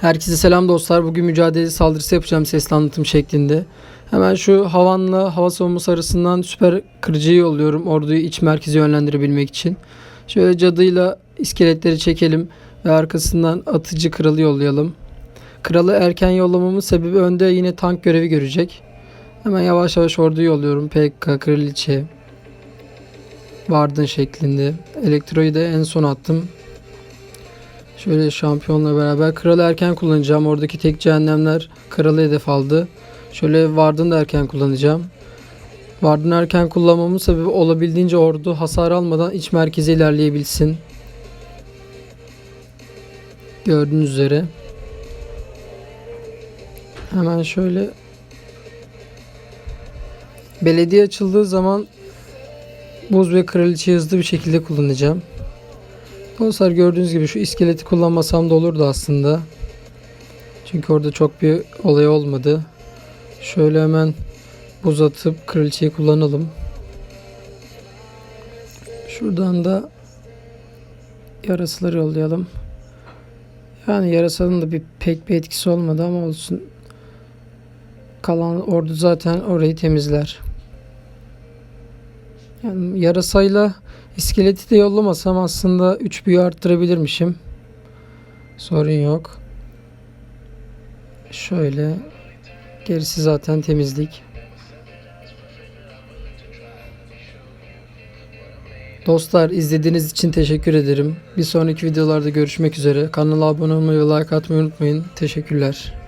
Herkese selam dostlar. Bugün mücadele saldırısı yapacağım sesli anlatım şeklinde. Hemen şu havanla hava savunması arasından süper kırıcıyı yolluyorum. Orduyu iç merkeze yönlendirebilmek için. Şöyle cadıyla iskeletleri çekelim ve arkasından atıcı kralı yollayalım. Kralı erken yollamamın sebebi önde yine tank görevi görecek. Hemen yavaş yavaş orduyu yolluyorum. PK, kraliçe, Vardın şeklinde. Elektroyu da en son attım. Şöyle şampiyonla beraber kralı erken kullanacağım. Oradaki tek cehennemler kralı hedef aldı. Şöyle Vardın da erken kullanacağım. Vardın erken kullanmamın sebebi olabildiğince ordu hasar almadan iç merkeze ilerleyebilsin. Gördüğünüz üzere. Hemen şöyle belediye açıldığı zaman buz ve kraliçeyi hızlı bir şekilde kullanacağım. Dostlar gördüğünüz gibi şu iskeleti kullanmasam da olurdu aslında. Çünkü orada çok bir olay olmadı. Şöyle hemen buz atıp kraliçeyi kullanalım. Şuradan da yarasıları yollayalım. Yani yarasanın da bir pek bir etkisi olmadı ama olsun. Kalan ordu zaten orayı temizler. Yani yarasayla iskeleti de yollamasam aslında 3 büyü arttırabilirmişim. Sorun yok. Şöyle gerisi zaten temizlik. Dostlar izlediğiniz için teşekkür ederim. Bir sonraki videolarda görüşmek üzere. Kanala abone olmayı ve like atmayı unutmayın. Teşekkürler.